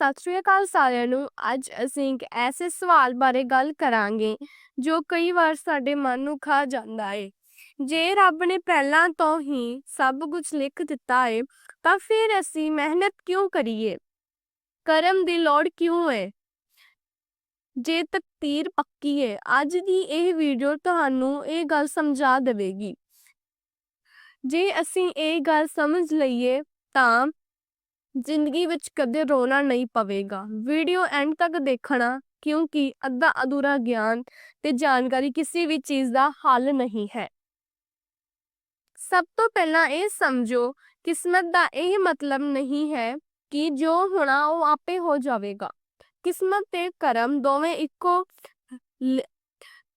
ਸਤਿ ਸ਼੍ਰੀ ਅਕਾਲ ਸਾਰਿਆਂ ਨੂੰ। ਅੱਜ ਅਸੀਂ ਇੱਕ ਐਸੇ ਸਵਾਲ ਬਾਰੇ ਗੱਲ ਕਰਾਂਗੇ, ਜੋ ਕਈ ਵਾਰ ਸਾਡੇ ਮਨ ਨੂੰ ਖਾ ਜਾਂਦਾ ਏ। ਜੇ ਰੱਬ ਨੇ ਪਹਿਲਾਂ ਤੋਂ ਹੀ ਸਭ ਕੁਝ ਲਿਖ ਦਿੱਤਾ ਏ, ਤਾਂ ਫਿਰ ਅਸੀਂ ਮਿਹਨਤ ਕਿਉਂ ਕਰੀਏ? ਕਰਮ ਦੀ ਲੋੜ ਕਿਉਂ ਏ? ਜੇ ਤਕਦੀਰ ਪੱਕੀ ਏ, ਅੱਜ ਦੀ ਇਹ ਵੀਡੀਓ ਤੁਹਾਨੂੰ ਇਹ ਗੱਲ ਸਮਝਾ ਦੇਵੇਗੀ। ਜੇ ਅਸੀਂ ਇਹ ਗੱਲ ਸਮਝ ਲਈਏ, ਤਾਂ ਜ਼ਿੰਦਗੀ ਵਿੱਚ ਕਦੇ ਰੋਣਾ ਨਹੀਂ ਪਵੇਗਾ। ਵੀਡੀਓ ਐਂਡ ਤੱਕ ਦੇਖਣਾ ਕਿਉਂਕਿ ਅੱਧਾ ਅਧੂਰਾ ਗਿਆਨ ਤੇ ਜਾਣਕਾਰੀ ਕਿਸੇ ਵੀ ਚੀਜ਼ ਦਾ ਹੱਲ ਨਹੀਂ ਹੈ। ਸਭ ਤੋਂ ਪਹਿਲਾਂ ਇਹ ਸਮਝੋ, ਕਿਸਮਤ ਦਾ ਇਹ ਮਤਲਬ ਨਹੀਂ ਹੈ ਕਿ ਜੋ ਹੋਣਾ ਉਹ ਆਪੇ ਹੋ ਜਾਵੇਗਾ। ਕਿਸਮਤ ਤੇ ਕਰਮ ਦੋਵੇਂ ਇੱਕੋ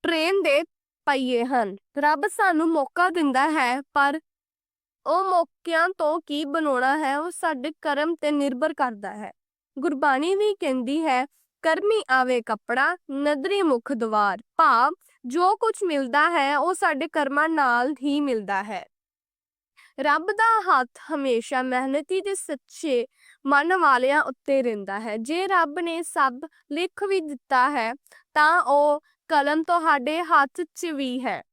ਟ੍ਰੇਨ ਦੇ ਪਈਏ ਹਨ। ਰੱਬ ਸਾਨੂੰ ਮੌਕਾ ਦਿੰਦਾ ਹੈ, ਪਰ ਉਹ ਮੌਕਿਆਂ ਤੋਂ ਕੀ ਬਣਾਉਣਾ ਹੈ, ਉਹ ਸਾਡੇ ਕਰਮ ਤੇ ਨਿਰਭਰ ਕਰਦਾ ਹੈ। ਗੁਰਬਾਣੀ ਵੀ ਕਹਿੰਦੀ ਹੈ, ਕਰਮੀ ਆਵੇ ਕਪੜਾ, ਨਦਰੀ ਮੁਖ ਦਵਾਰ। ਭਾਵ, ਜੋ ਕੁਝ ਮਿਲਦਾ ਹੈ, ਉਹ ਸਾਡੇ ਕਰਮਾਂ ਨਾਲ ਹੀ ਮਿਲਦਾ ਹੈ। ਰੱਬ ਦਾ ਹੱਥ ਹਮੇਸ਼ਾ ਮਿਹਨਤੀ ਤੇ ਸੱਚੇ ਮਨ ਵਾਲਿਆਂ ਉੱਤੇ ਰਹਿੰਦਾ ਹੈ। ਜੇ ਰੱਬ ਨੇ ਸਭ ਲਿਖ ਵੀ ਦਿੱਤਾ ਹੈ, ਤਾਂ ਉਹ ਕਲਮ ਤੁਹਾਡੇ ਹੱਥ 'ਚ ਵੀ ਹੈ।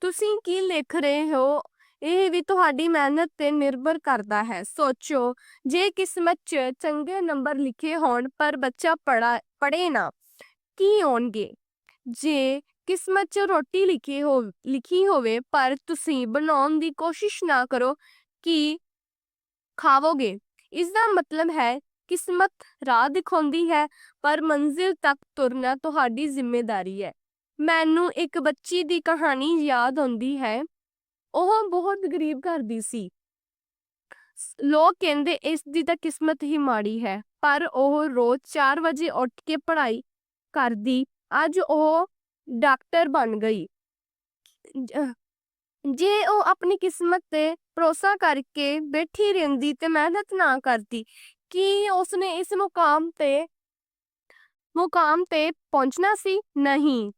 ਤੁਸੀਂ ਕੀ ਲਿਖ ਰਹੇ ਹੋ? ਇਹ ਵੀ ਤੁਹਾਡੀ ਮਿਹਨਤ ਤੇ ਨਿਰਭਰ ਕਰਦਾ ਹੈ। ਸੋਚੋ, ਜੇ ਕਿਸਮਤ 'ਚ ਚੰਗੇ ਨੰਬਰ ਲਿਖੇ ਹੋਣ ਪਰ ਬੱਚਾ ਪੜਾ ਪੜੇ ਨਾ, ਕੀ ਹੋਣਗੇ? ਜੇ ਕਿਸਮਤ 'ਚ ਰੋਟੀ ਲਿਖੀ ਹੋ, ਲਿਖੀ ਹੋਵੇ ਪਰ ਤੁਸੀਂ ਬਣਾਉਣ ਦੀ ਕੋਸ਼ਿਸ਼ ਨਾ ਕਰੋ, ਕਿ ਖਾਵੋਗੇ? ਇਸ ਦਾ ਮਤਲਬ ਹੈ, ਕਿਸਮਤ ਰਾਹ ਦਿਖਾਉਂਦੀ ਹੈ ਪਰ ਮੰਜ਼ਿਲ ਤੱਕ ਤੁਰਨਾ ਤੁਹਾਡੀ ਜ਼ਿੰਮੇਵਾਰੀ ਹੈ। ਮੈਨੂੰ ਇੱਕ ਬੱਚੀ ਦੀ ਕਹਾਣੀ ਯਾਦ ਆਉਂਦੀ ਹੈ। ਉਹ ਬਹੁਤ ਗਰੀਬ ਘਰ ਦੀ ਸੀ। ਲੋਕ ਕਹਿੰਦੇ ਇਸ ਦੀ ਤਾਂ ਕਿਸਮਤ ਹੀ ਮਾੜੀ ਹੈ, ਪਰ ਉਹ ਰੋਜ਼ 4 ਵਜੇ ਉੱਠ ਕੇ ਪੜ੍ਹਾਈ ਕਰਦੀ, ਅੱਜ ਉਹ ਡਾਕਟਰ ਬਣ ਗਈ। ਜੇ ਉਹ ਆਪਣੀ ਕਿਸਮਤ ਤੇ ਭਰੋਸਾ ਕਰਕੇ ਬੈਠੀ ਰਹਿੰਦੀ ਤੇ ਮਿਹਨਤ ਨਾ ਕਰਦੀ, ਕੀ ਉਸਨੇ ਇਸ ਮੁਕਾਮ ਤੇ ਮੁਕਾਮ ਤੇ ਪਹੁੰਚਣਾ ਸੀ? ਨਹੀਂ।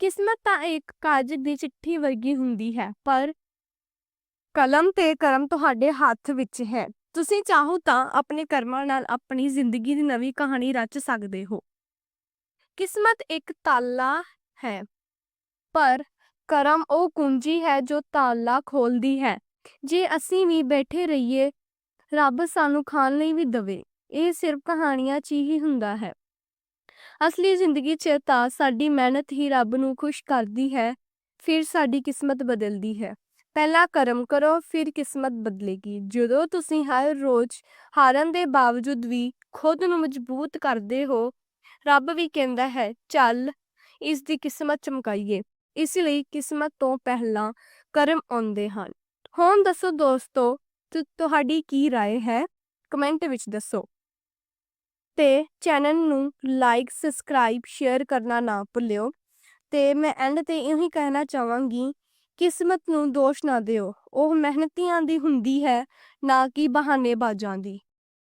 ਕਿਸਮਤ ਤਾਂ ਇੱਕ ਕਾਗਜ਼ ਦੀ ਚਿੱਠੀ ਵਰਗੀ ਹੁੰਦੀ ਹੈ, ਪਰ ਕਲਮ ਤੇ ਕਰਮ ਤੁਹਾਡੇ ਹੱਥ ਵਿੱਚ ਹੈ। ਤੁਸੀਂ ਚਾਹੋ ਤਾਂ ਆਪਣੇ ਕਰਮਾਂ ਨਾਲ ਆਪਣੀ ਜ਼ਿੰਦਗੀ ਦੀ ਨਵੀਂ ਕਹਾਣੀ ਰਚ ਸਕਦੇ ਹੋ। ਕਿਸਮਤ ਇੱਕ ਤਾਲਾ ਹੈ, ਪਰ ਕਰਮ ਉਹ ਕੁੰਜੀ ਹੈ ਜੋ ਤਾਲਾ ਖੋਲਦੀ ਹੈ। ਜੇ ਅਸੀਂ ਵੀ ਬੈਠੇ ਰਹੀਏ, ਰੱਬ ਸਾਨੂੰ ਖਾਣ ਲਈ ਵੀ ਦਵੇ, ਇਹ ਸਿਰਫ ਕਹਾਣੀਆਂ 'ਚ ਹੀ ਹੁੰਦਾ ਹੈ। ਅਸਲੀ ਜ਼ਿੰਦਗੀ 'ਚ ਤਾਂ ਸਾਡੀ ਮਿਹਨਤ ਹੀ ਰੱਬ ਨੂੰ ਖੁਸ਼ ਕਰਦੀ ਹੈ ਫਿਰ ਸਾਡੀ ਕਿਸਮਤ ਬਦਲਦੀ ਹੈ ਪਹਿਲਾਂ ਕਰਮ ਕਰੋ ਫਿਰ ਕਿਸਮਤ ਬਦਲੇਗੀ ਜਦੋਂ ਤੁਸੀਂ ਹਰ ਰੋਜ਼ ਹਾਰਨ ਦੇ ਬਾਵਜੂਦ ਵੀ ਖੁਦ ਨੂੰ ਮਜ਼ਬੂਤ ਕਰਦੇ ਹੋ ਰੱਬ ਵੀ ਕਹਿੰਦਾ ਹੈ ਚੱਲ ਇਸ ਦੀ ਕਿਸਮਤ ਚਮਕਾਈਏ ਇਸ ਲਈ ਕਿਸਮਤ ਤੋਂ ਪਹਿਲਾਂ ਕਰਮ ਆਉਂਦੇ ਹਨ ਹੁਣ ਦੱਸੋ ਦੋਸਤੋ ਤੁ- ਤੁਹਾਡੀ ਕੀ رائے ਹੈ ਕਮੈਂਟ ਵਿੱਚ ਦੱਸੋ ਤੇ ਚੈਨਲ ਨੂੰ ਲਾਈਕ ਸਬਸਕ੍ਰਾਈਬ ਸ਼ੇਅਰ ਕਰਨਾ ਨਾ ਭੁੱਲਿਓ। ਤੇ ਮੈਂ ਐਂਡ ਤੇ ਇਹੀ ਕਹਿਣਾ ਚਾਹਾਂਗੀ, ਕਿਸਮਤ ਨੂੰ ਦੋਸ਼ ਨਾ ਦਿਓ। ਉਹ ਮਿਹਨਤੀਆਂ ਦੀ ਹੁੰਦੀ ਹੈ, ਨਾ ਕਿ ਬਹਾਨੇਬਾਜ਼ਾਂ ਦੀ।